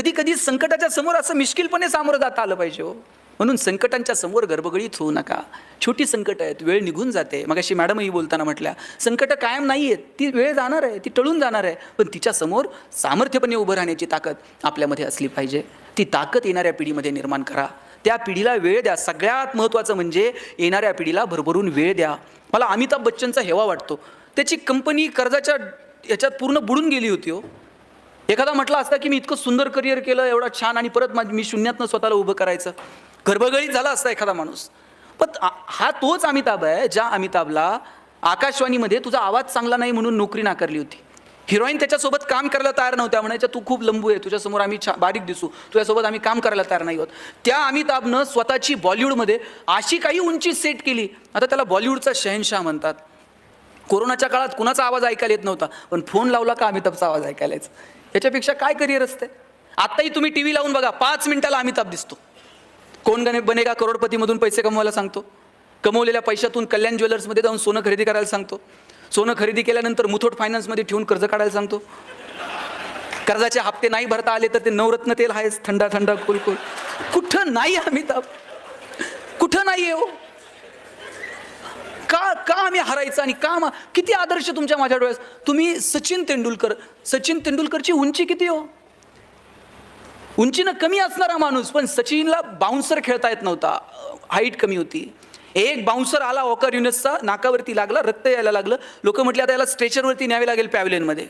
कधी कधी संकटाच्या समोर असं मिश्किलपणे सामोरं जाता आलं पाहिजे हो. म्हणून संकटांच्या समोर गर्भगळीत होऊ नका. छोटी संकट आहेत वेळ निघून जाते. मग अशी मॅडमही बोलताना म्हटल्या संकटं कायम नाही आहेत. ती वेळ जाणार आहे ती टळून जाणार आहे. पण तिच्या समोर सामर्थ्यपणे उभं राहण्याची ताकद आपल्यामध्ये असली पाहिजे. ती ताकद येणाऱ्या पिढीमध्ये निर्माण करा. त्या पिढीला वेळ द्या. सगळ्यात महत्त्वाचं म्हणजे येणाऱ्या पिढीला भरभरून वेळ द्या. मला अमिताभ बच्चनचा हेवा वाटतो. त्याची कंपनी कर्जाच्या याच्यात पूर्ण बुडून गेली होती हो. एखादा म्हटला असता की मी इतकं सुंदर करिअर केलं एवढा छान आणि परत माझी मी शून्यातनं स्वतःला उभं करायचं. गर्भगळीत झाला असता एखादा माणूस. पण हा तोच अमिताभ आहे ज्या अमिताभला आकाशवाणीमध्ये तुझा आवाज चांगला नाही म्हणून नोकरी नाकारली होती. हिरोईन त्याच्यासोबत काम करायला तयार नव्हत्या म्हणायच्या तू खूप लंबू आहे तुझ्यासमोर आम्ही छा बारीक दिसू. तुझ्यासोबत आम्ही काम करायला तयार नाही होत. त्या अमिताभनं स्वतःची बॉलिवूडमध्ये अशी काही उंची सेट केली. आता त्याला बॉलिवूडचा शहनशाह म्हणतात. कोरोनाच्या काळात कुणाचा आवाज ऐकायला येत नव्हता. पण फोन लावला का अमिताभचा आवाज ऐकायला यायचा? याच्यापेक्षा काय करिअर असते? आत्ताही तुम्ही टी व्ही लावून बघा पाच मिनिटाला अमिताभ दिसतो. कोण गणे बनेगा करोडपतीमधून पैसे कमवायला सांगतो. कमवलेल्या पैशातून कल्याण ज्वेलर्समध्ये जाऊन सोनं खरेदी करायला सांगतो. सोनं खरेदी केल्यानंतर मुथोट फायनान्समध्ये ठेवून कर्ज काढायला सांगतो. कर्जाचे हप्ते नाही भरता आले तर ते नवरत्न तेल आहेच थंडा थंडा कुलकुल कुठं नाही अमिताभ? कुठं नाही आहे हो? का आम्ही हरायचं आणि का मा- किती आदर्श तुमच्या माझ्या डोळ्यास. तुम्ही सचिन तेंडुलकर सचिन तेंडुलकरची उंची किती हो? उंचीनं कमी असणारा माणूस पण सचिनला बाउन्सर खेळता येत नव्हता. हाईट कमी होती. एक बाउन्सर आला ऑकर युनिसचा नाकावरती लागला रक्त यायला लागलं. लोक म्हटले आता याला स्ट्रेचरवरती न्यावे लागेल पॅव्हलियनमध्ये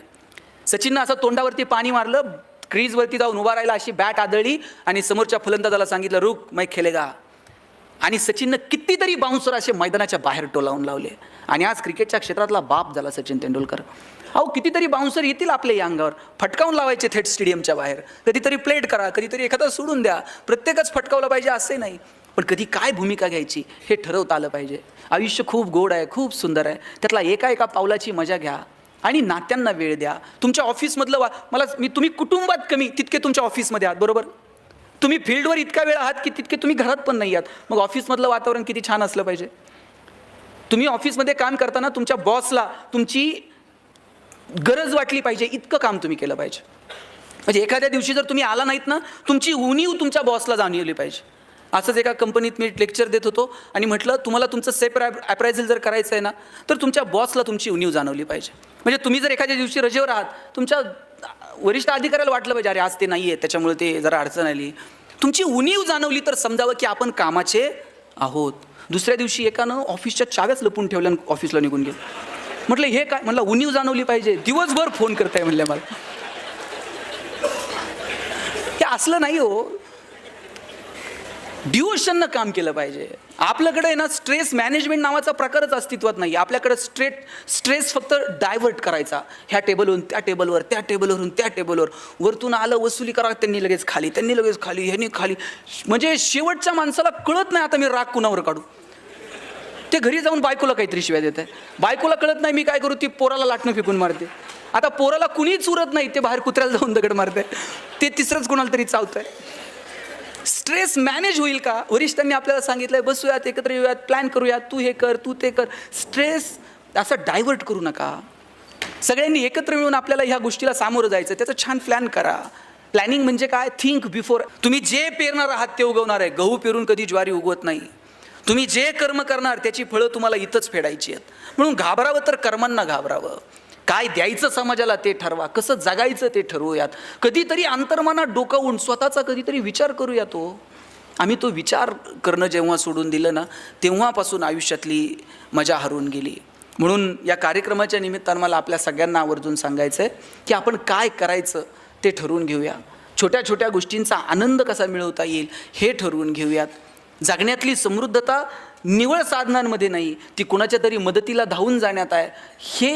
सचिननं असं तोंडावरती पाणी मारलं क्रीजवरती जाऊन उभा राहिला अशी बॅट आदळली आणि समोरच्या फलंदाजाला सांगितलं रुक मै खेलेगा आणि सचिननं कितीतरी बाउन्सर असे मैदानाच्या बाहेर टोलावून लावले. आणि आज क्रिकेटच्या क्षेत्रातला बाप झाला सचिन तेंडुलकर. अहो कितीतरी बाउन्सर येतील आपल्या या अंगावर. फटकावून लावायचे थेट स्टेडियमच्या बाहेर. कधीतरी प्लेट करा कधीतरी एखादा सोडून द्या. प्रत्येकच फटकावलं पाहिजे असे नाही. पण कधी काय भूमिका घ्यायची हे ठरवता आलं पाहिजे. आयुष्य खूप गोड आहे खूप सुंदर आहे. त्यातला एका एका पावलाची मजा घ्या. आणि नात्यांना वेळ द्या. तुमच्या ऑफिसमधलं वा मला मी तुम्ही कुटुंबात कमी तितके तुमच्या ऑफिसमध्ये आहात बरोबर? तुम्ही फील्डवर इतका वेळ आहात की तितके तुम्ही घरात पण नाही आहात. मग ऑफिसमधलं वातावरण किती छान असलं पाहिजे. तुम्ही ऑफिसमध्ये काम करताना तुमच्या बॉसला तुमची गरज वाटली पाहिजे इतकं काम तुम्ही केलं पाहिजे. म्हणजे एखाद्या दिवशी जर तुम्ही आला नाहीत ना तुमची उणीव तुमच्या बॉसला जाणवली पाहिजे. असंच एका कंपनीत मी लेक्चर देत होतो आणि म्हटलं तुम्हाला तुमचं सेप ॲप्रायझल जर करायचं आहे ना तर तुमच्या बॉसला तुमची उणीव जाणवली पाहिजे. म्हणजे तुम्ही जर एखाद्या दिवशी रजेवर आहात तुमच्या वरिष्ठ अधिकाऱ्याला वाटलं पाहिजे अरे आज ते नाही आहे त्याच्यामुळे ते जरा अडचण आली. तुमची उणीव जाणवली तर समजावं की आपण कामाचे आहोत. दुसऱ्या दिवशी एकानं ऑफिसच्या चाव्याच लपून ठेवल्या ऑफिसला निघून गेलं. म्हटलं हे काय? म्हटलं उणीव जाणवली पाहिजे. दिवसभर फोन करताय म्हणल्या मला. हे असलं नाही हो. डिवोशननं काम केलं पाहिजे. आपल्याकडे आहे ना स्ट्रेस मॅनेजमेंट नावाचा प्रकारच अस्तित्वात नाही आपल्याकडे स्ट्रेट स्ट्रेस फक्त डायव्हर्ट करायचा. ह्या टेबलवरून त्या टेबलवर त्या टेबलवरून त्या टेबलवर वरतून आलं वसुली करा त्यांनी लगेच खाली त्यांनी लगेच खाली ह्यांनी खाली. म्हणजे शेवटच्या माणसाला कळत नाही आता मी राग कुणावर काढू. ते घरी जाऊन बायकोला काहीतरी शिवाय देत आहे बायकोला कळत नाही मी काय करू ती पोराला लाटणं फेकून मारते. आता पोराला कुणीच उरत नाही ते बाहेर कुत्र्याला जाऊन दगड मारते ते तिसरंच कुणाला तरी चावतंय. स्ट्रेस मॅनेज होईल का? वरिष्ठांनी आपल्याला सांगितलंय बसूयात एकत्र येऊयात प्लॅन करूयात तू हे कर तू ते कर. स्ट्रेस असं डायव्हर्ट करू नका. सगळ्यांनी एकत्र मिळून आपल्याला ह्या गोष्टीला सामोरं जायचं त्याचं छान प्लॅन करा. प्लॅनिंग म्हणजे काय? थिंक बिफोर तुम्ही जे पेरणार आहात ते उगवणार आहे. गहू पेरून कधी ज्वारी उगवत नाही. तुम्ही जे कर्म करणार त्याची फळं तुम्हाला इथंच फेडायची आहेत. म्हणून घाबरावं तर कर्मांना घाबरावं. काय द्यायचं समाजाला ते ठरवा कसं जगायचं ते ठरवूयात. कधीतरी अंतर्मनात डोकावून स्वतःचा कधीतरी विचार करूया तो हो. आम्ही तो विचार करणं जेव्हा सोडून दिलं ना तेव्हापासून आयुष्यातली मजा हरवून गेली. म्हणून या कार्यक्रमाच्या निमित्तानं मला आपल्या सगळ्यांना आवर्जून सांगायचं आहे की आपण काय करायचं ते ठरवून घेऊया. छोट्या छोट्या गोष्टींचा आनंद कसा मिळवता येईल हे ठरवून घेऊयात. जगण्यातली समृद्धता निवळ साधनांमध्ये नाही ती कुणाच्या तरी मदतीला धावून जाण्यात आहे हे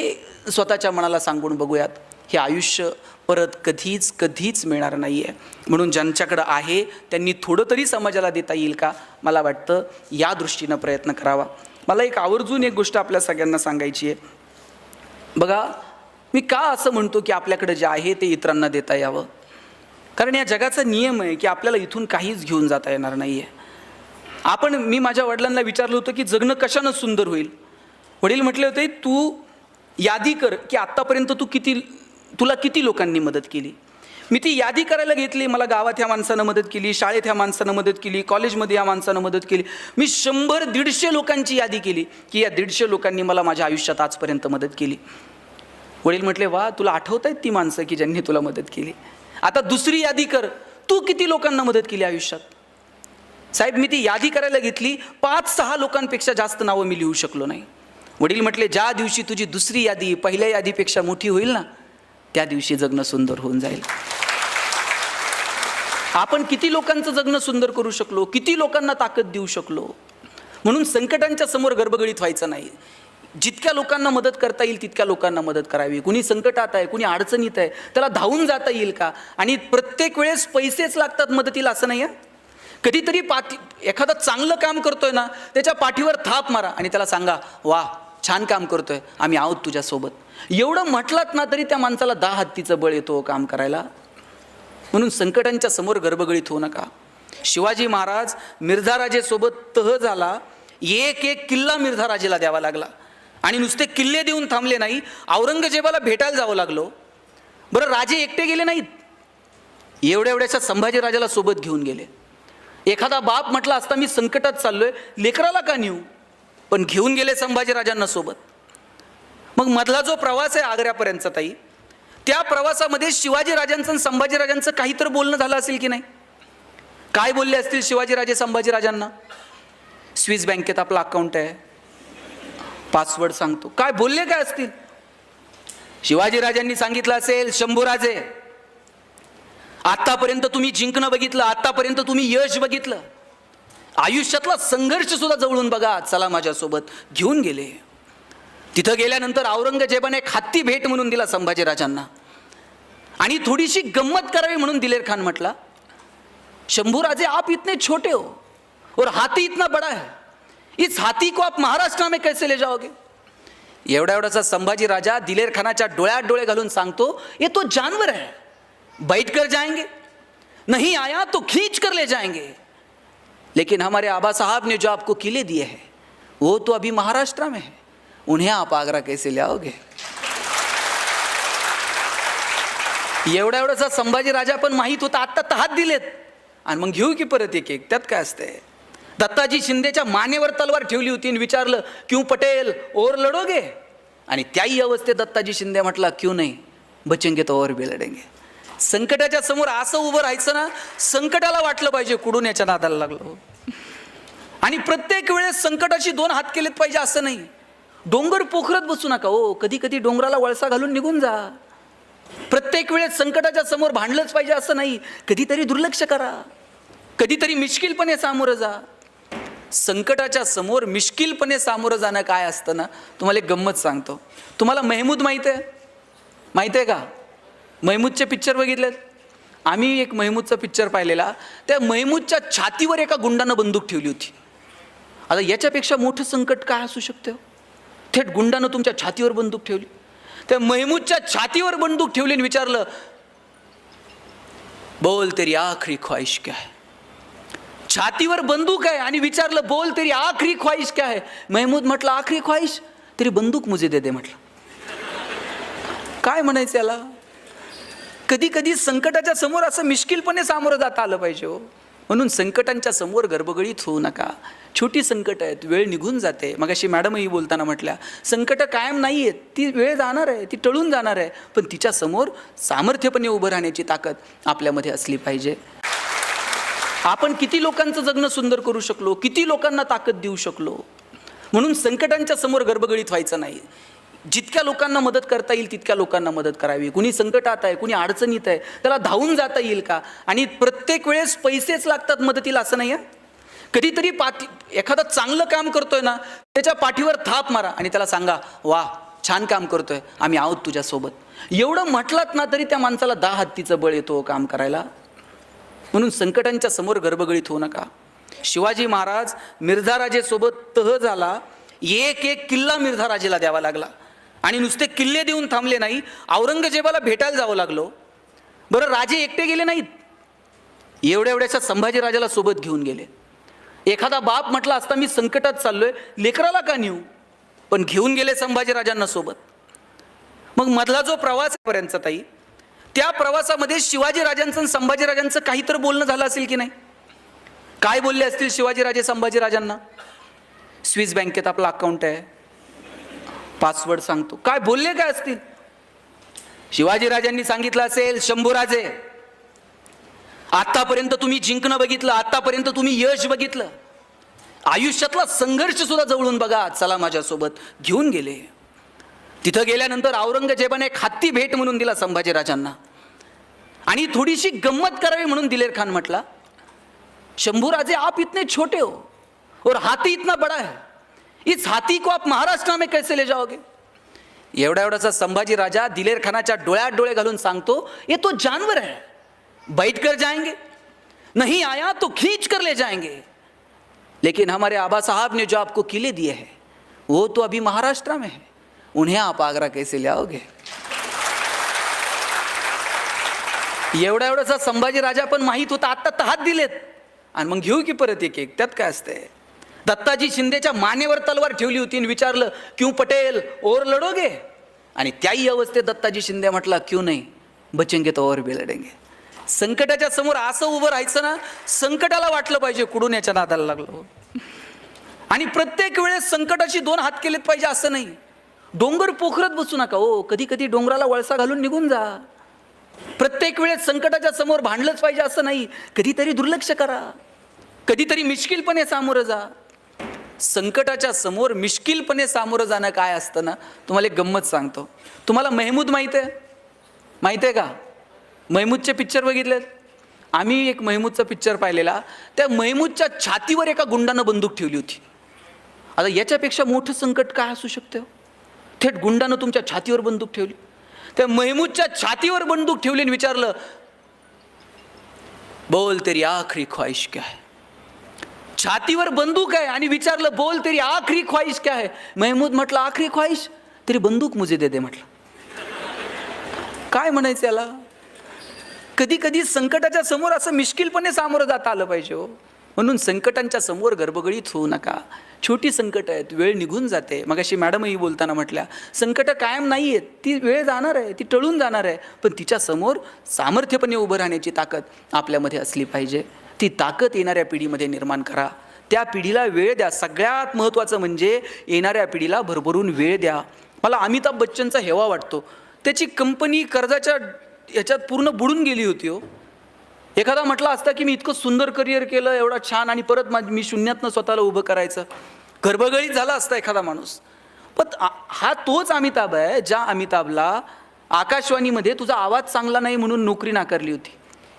स्वतःच्या मनाला सांगून बघूयात हे आयुष्य परत कधीच कधीच मिळणार नाही आहे म्हणून ज्यांच्याकडं आहे त्यांनी थोडं तरी समाजाला देता येईल का? मला वाटतं या दृष्टीनं प्रयत्न करावा. मला एक आवर्जून एक गोष्ट आपल्या सगळ्यांना सांगायची आहे. बघा मी का असं म्हणतो की आपल्याकडे जे आहे ते इतरांना देता यावं? कारण या जगाचा नियम आहे की आपल्याला इथून काहीच घेऊन जाता येणार नाही आहे आपण मी माझ्या वडिलांना विचारलं होतं की जगणं कशानं सुंदर होईल? वडील म्हटले होते तू यादी कर की आत्तापर्यंत तू किती तुला किती लोकांनी मदत केली? मी ती यादी करायला घेतली मला गावात ह्या माणसानं मदत केली शाळेत ह्या माणसानं मदत केली कॉलेजमध्ये या माणसानं मदत केली. मी शंभर दीडशे लोकांची यादी केली की या दीडशे लोकांनी मला माझ्या आयुष्यात आजपर्यंत मदत केली. वडील म्हटले वा तुला आठवत आहेत ती माणसं की ज्यांनी तुला मदत केली? आता दुसरी यादी कर. तू किती लोकांना मदत केली आयुष्यात? साहेब मी ती यादी करायला घेतली. पाच सहा लोकांपेक्षा जास्त नावं मी लिहू शकलो नाही. वडील म्हटले ज्या दिवशी तुझी दुसरी यादी पहिल्या यादीपेक्षा मोठी होईल ना त्या दिवशी जगणं सुंदर होऊन जाईल. आपण किती लोकांचं जगणं सुंदर करू शकलो किती लोकांना ताकद देऊ शकलो म्हणून संकटांच्या समोर गर्भगळीत व्हायचं नाही. जितक्या लोकांना मदत करता येईल तितक्या लोकांना मदत करावी. कुणी संकटात आहे कुणी अडचणीत आहे त्याला धावून जाता येईल का? आणि प्रत्येक वेळेस पैसेच लागतात मदतीला असं नाही आहे? कधीतरी पाठी एखादं चांगलं काम करतोय ना त्याच्या पाठीवर थाप मारा आणि त्याला सांगा वा छान काम करतोय आम्ही आहोत तुझ्यासोबत. एवढं म्हटलात ना तरी त्या माणसाला दहा हत्तीचं बळ येतो हो काम करायला. म्हणून संकटांच्या समोर गर्भगळीत होऊ नका. शिवाजी महाराज मिर्झाराजेसोबत तह झाला एक एक किल्ला मिर्झाराजेला द्यावा लागला. आणि नुसते किल्ले देऊन थांबले नाही औरंगजेबाला भेटायला जावं लागलो. बरं राजे एकटे गेले नाहीत. एवढ्या एवढ्याशा संभाजीराजाला सोबत घेऊन गेले. एखादा बाप म्हटला असता मी संकटात चाललोय लेकराला का नेऊ? पण घेऊन गेले संभाजीराजांना सोबत. मग मधला जो प्रवास आहे आग्र्यापर्यंतचा ताई त्या प्रवासामध्ये शिवाजीराजांचं आणि संभाजीराजांचं काहीतरी बोलणं झालं असेल की नाही? काय बोलले असतील शिवाजीराजे संभाजीराजांना स्विस बँकेत आपलं अकाउंट आहे. पासवर्ड सांगतो. काय बोलले काय असतील? शिवाजीराजांनी सांगितलं असेल शंभूराजे आतापर्यंत तुम्ही जिंकणं बघितलं आतापर्यंत तुम्ही यश बघितलं. आयुष्यातला संघर्ष सुद्धा जवळून बघा. चला माझ्यासोबत घेऊन गेले. तिथं गेल्यानंतर औरंगजेबाने एक हत्ती भेट म्हणून दिला संभाजीराजांना आणि थोडीशी गंमत करावी म्हणून दिलेर खान म्हटला शंभूराजे आप इतने छोटे हो और हाथी इतना बड़ा है. इस हाथी को आप महाराष्ट्र में कैसे ले जाओगे? एवढा एवढाचा संभाजी राजा दिलेर खानाच्या डोळ्यात डोळे घालून सांगतो ये तो जानवर है. बैठ कर जाएंगे. नहीं आया तो खींच कर ले जाएंगे. लेकिन हमारे आबा साहब ने जो आपको किले दिए हैं वो तो अभी महाराष्ट्र में है। उन्हें आप आगरा कैसे ले आओगे एवढा एवढासा संभाजी राजा पण माहीत होता आत्ता तहात दिलेत आणि मग घेऊ की परत एक एक त्यात काय असतंय दत्ताजी शिंदेच्या मानेवर तलवार ठेवली होती आणि विचारलं क्यू पटेल ओर लढोगे आणि त्याही अवस्थेत दत्ताजी शिंदे म्हटला क्यू नाही बचेंगे तो और भी लढेंगे संकटाच्या समोर असं उभं राहायचं ना संकटाला वाटलं पाहिजे कुडून याच्या नादाला लागलो. आणि प्रत्येक वेळेस संकटाशी दोन हात केलेत पाहिजे असं नाही. डोंगर पोखरत बसू नका हो कधी कधी डोंगराला वळसा घालून निघून जा. प्रत्येक वेळेस संकटाच्या समोर भांडलंच पाहिजे असं नाही कधीतरी दुर्लक्ष करा. कधीतरी मिश्किलपणे सामोरं जा. संकटाच्या समोर मिश्किलपणे सामोरं जाणं काय असतं ना तुम्हाला एक गंमत सांगतो. तुम्हाला मेहमूद माहीत आहे? माहीत आहे का? महमूदचे पिक्चर बघितलेत? आम्ही एक महमूदचा पिक्चर पाहिलेला. त्या महमूदच्या छातीवर एका गुंडानं बंदूक ठेवली होती. आता याच्यापेक्षा मोठं संकट काय असू शकतं? थेट गुंडानं तुमच्या छातीवर बंदूक ठेवली. त्या महमूदच्या छातीवर बंदूक ठेवली आणि विचारलं बोल तेरी आखरी ख्वाहिश क्या है? छातीवर बंदूक आहे आणि विचारलं बोल तेरी आखरी ख्वाहिश क्या है? महमूद म्हटलं आखरी ख्वाहिश? तरी बंदूक मुझे दे दे म्हटलं. काय म्हणायचं याला? कधी कधी संकटाच्या समोर असं मिश्किलपणे सामोरं जाता आलं पाहिजे हो. म्हणून संकटांच्या समोर गर्भगळीत होऊ नका. छोटी संकट आहेत वेळ निघून जाते. मग अशी मॅडमही बोलताना म्हटल्या संकटं कायम नाही आहेत ती वेळ जाणार आहे ती टळून जाणार आहे. पण तिच्या समोर सामर्थ्यपणे उभं राहण्याची ताकद आपल्यामध्ये असली पाहिजे. आपण किती लोकांचं जगणं सुंदर करू शकलो? किती लोकांना ताकद देऊ शकलो? म्हणून संकटांच्या समोर गर्भगळीत व्हायचं नाही. जितक्या लोकांना मदत करता येईल तितक्या लोकांना मदत करावी. कुणी संकटात आहे कुणी अडचणीत आहे त्याला धावून जाता येईल का? आणि प्रत्येक वेळेस पैसेच लागतात मदतीला असं नाही आहे? कधीतरी पाठी एखादं चांगलं काम करतोय ना त्याच्या पाठीवर थाप मारा आणि त्याला सांगा वा छान काम करतोय आम्ही आहोत तुझ्यासोबत. एवढं म्हटलात ना तरी त्या माणसाला दहा हत्तीचं बळ येतो हो काम करायला. म्हणून संकटांच्या समोर गर्भगळीत होऊ नका. शिवाजी महाराज मिर्झाराजेसोबत तह झाला. एक एक किल्ला मिर्झाराजेला द्यावा लागला. आणि नुसते किल्ले देऊन थांबले नाही औरंगजेबाला भेटायला जावं लागलो. बरं राजे एकटे गेले नाहीत. एवढ्या एवढ्याशा संभाजीराजाला सोबत घेऊन गेले. एखादा बाप म्हटला असता मी संकटात चाललोय लेकराला का नेऊ? पण घेऊन गेले संभाजीराजांना सोबत. मग मधला जो प्रवास पर्यंतचा ताई त्या प्रवासामध्ये शिवाजीराजांचं आणि संभाजीराजांचं काही तर बोलणं झालं असेल की नाही? काय बोलले असतील शिवाजीराजे संभाजीराजांना स्विस बँकेत आपला अकाउंट आहे. पासवर्ड सांगतो. काय बोलले काय असतील? शिवाजीराजांनी सांगितलं असेल शंभूराजे आतापर्यंत तुम्ही जिंकणं बघितलं आतापर्यंत तुम्ही यश बघितलं. आयुष्यातला संघर्ष सुद्धा जवळून बघा चला माझ्यासोबत घेऊन गेले. तिथं गेल्यानंतर औरंगजेबाने एक हत्ती भेट म्हणून दिला संभाजीराजांना आणि थोडीशी गंमत करावी म्हणून दिलेर खान म्हटला शंभूराजे आप इतने छोटे हो और हाथी इतना बड़ा है. इस हाथी को आप महाराष्ट्र में कैसे ले जाओगे? एवढा एवढासा संभाजी राजा दिलेर खानाच्या डोळ्यात डोळे घालून सांगतो ये तो जानवर है बैठ कर जाएंगे नहीं आया तो खींच कर ले जाएंगे. लेकिन हमारे आबा साहब ने जो आपको किले दिए हैं वो तो अभी महाराष्ट्र में है। उन्हें आप आगरा कैसे ले आओगे? एवढा एवढासा संभाजी राजा पण माहीत होता आत्ता तर हात दिलेत. आणि मग घेऊ की परत एक एक त्यात काय असतंय? दत्ताजी शिंदेच्या मानेवर तलवार ठेवली होती आणि विचारलं क्यू पटेल ओर लढोगे? आणि त्याही अवस्थेत दत्ताजी शिंदे म्हटला क्यू नाही बचेंगे तो और भी लढेंगे. संकटाच्या समोर असं उभं राहायचं ना संकटाला वाटलं पाहिजे कुडून याच्या नादाला लागलो हो. आणि प्रत्येक वेळेस संकटाशी दोन हात केलेत पाहिजे असं नाही. डोंगर पोखरत बसू नका हो कधी कधी डोंगराला वळसा घालून निघून जा. प्रत्येक वेळेस संकटाच्या समोर भांडलंच पाहिजे असं नाही कधीतरी दुर्लक्ष करा. कधीतरी मिश्किलपणे सामोरं जा. संकटाच्या समोर मिश्किलपणे सामोरं जाणं काय असतं ना तुम्हाला एक गंमत सांगतो. तुम्हाला मेहमूद माहीत आहे? माहीत आहे का? महमूदचे पिक्चर बघितलेत? आम्ही एक महमूदचा पिक्चर पाहिलेला. त्या महमूदच्या छातीवर एका गुंडानं बंदूक ठेवली होती. आता याच्यापेक्षा मोठं संकट काय असू शकतं? थेट गुंडानं तुमच्या छातीवर बंदूक ठेवली. त्या महमूदच्या छातीवर बंदूक ठेवली आणि विचारलं बोल तेरी आखरी ख्वाहिश क्या है? छातीवर बंदूक आहे आणि विचारलं बोल तेरी आखरी ख्वाहिश काय आहे महमूद म्हटलं आखरी ख्वाहिश? तरी बंदूक मुझे दे दे म्हटलं. काय म्हणायचं याला? कधी कधी संकटाच्या समोर असं मिश्किलपणे सामोरं जाता आलं पाहिजे हो. म्हणून संकटांच्या समोर गर्भगडीत होऊ नका. छोटी संकट आहेत वेळ निघून जाते. मग अशी मॅडमही बोलताना म्हटल्या संकटं कायम नाही आहेत ती वेळ जाणार आहे ती टळून जाणार आहे पण तिच्यासमोर सामर्थ्यपणे उभं राहण्याची ताकद आपल्यामध्ये असली पाहिजे. ती ताकद येणाऱ्या पिढीमध्ये निर्माण करा. त्या पिढीला वेळ द्या. सगळ्यात महत्त्वाचं म्हणजे येणाऱ्या पिढीला भरभरून वेळ द्या. मला अमिताभ बच्चनचा हेवा वाटतो. त्याची कंपनी कर्जाच्या याच्यात पूर्ण बुडून गेली होती हो. एखादा म्हटला असता की मी इतकं सुंदर करिअर केलं एवढा छान आणि परत माझ मी शून्यातनं स्वतःला उभं करायचं. गर्भगळीत झाला असता एखादा माणूस. पण हा तोच अमिताभ आहे ज्या अमिताभला आकाशवाणीमध्ये तुझा आवाज चांगला नाही म्हणून नोकरी नाकारली होती.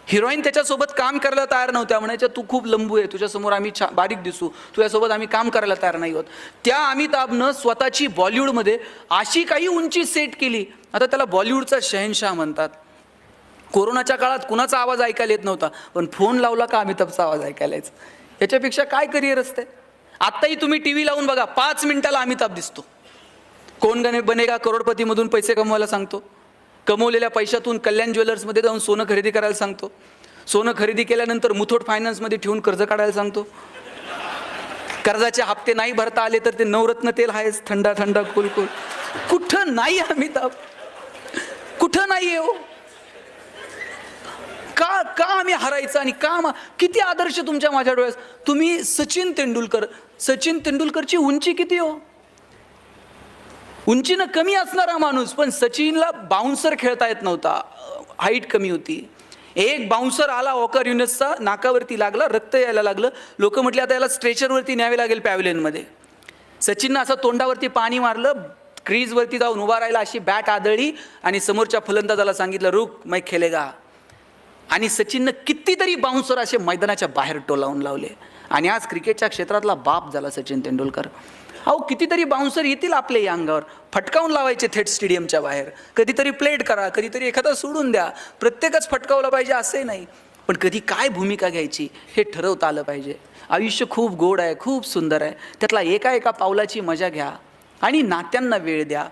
हिरोईन त्याच्यासोबत काम करायला तयार नव्हत्या. म्हणायच्या तू खूप लंबू आहे तुझ्यासमोर आम्ही छा बारीक दिसू. तुझ्यासोबत आम्ही काम करायला तयार नाही होत त्या अमिताभनं स्वतःची बॉलिवूडमध्ये अशी काही उंची सेट केली. आता त्याला बॉलिवूडचा शहनशाह म्हणतात. कोरोनाच्या काळात कुणाचा आवाज ऐकायला येत नव्हता पण फोन लावला का अमिताभचा आवाज ऐकायला यायचा? याच्यापेक्षा काय करिअर असते? आत्ताही तुम्ही टी व्ही लावून बघा पाच मिनिटाला अमिताभ दिसतो. कोण गणे बनेगा करोडपतीमधून पैसे कमवायला सांगतो. कमवलेल्या पैशातून कल्याण ज्वेलर्समध्ये जाऊन सोनं खरेदी करायला सांगतो. सोनं खरेदी केल्यानंतर मुथूट फायनान्समध्ये ठेवून कर्ज काढायला सांगतो. कर्जाचे हप्ते नाही भरता आले तर ते नवरत्न तेल आहेच थंडा थंडा कुलकुल कुठं नाही अमिताभ कुठं नाही आहे हो? का का आम्ही हरायचं आणि का मा- किती आदर्श तुमच्या माझ्या डोळ्यात तुम्ही सचिन तेंडुलकर सचिन तेंडुलकरची उंची किती हो? उंचीनं कमी असणारा माणूस पण सचिनला बाउन्सर खेळता येत नव्हता. हाईट कमी होती. एक बाउन्सर आला ऑकर युनिट्सचा नाकावरती लागला रक्त यायला लागलं. लोक म्हटले आता याला स्ट्रेचरवरती न्यावे लागेल पॅव्हलियनमध्ये सचिननं असं तोंडावरती पाणी मारलं क्रीजवरती जाऊन उभा राहिला अशी बॅट आदळली आणि समोरच्या फलंदाजाला सांगितलं रुक मै खेलेगा. आणि सचिननं कितीतरी बाउन्सर असे मैदानाच्या बाहेर टोलावून लावले. आणि आज क्रिकेटच्या क्षेत्रातला बाप झाला सचिन तेंडुलकर. अहो कितीतरी बाउन्सर येतील आपल्या या अंगावर. फटकावून लावायचे थेट स्टेडियमच्या बाहेर. कधीतरी प्लेट करा कधीतरी एखादा सोडून द्या. प्रत्येकच फटकावलं पाहिजे असंही नाही. पण कधी काय भूमिका घ्यायची हे ठरवता आलं पाहिजे. आयुष्य खूप गोड आहे खूप सुंदर आहे. त्यातला एका एका पावलाची मजा घ्या. आणि नात्यांना वेळ द्या.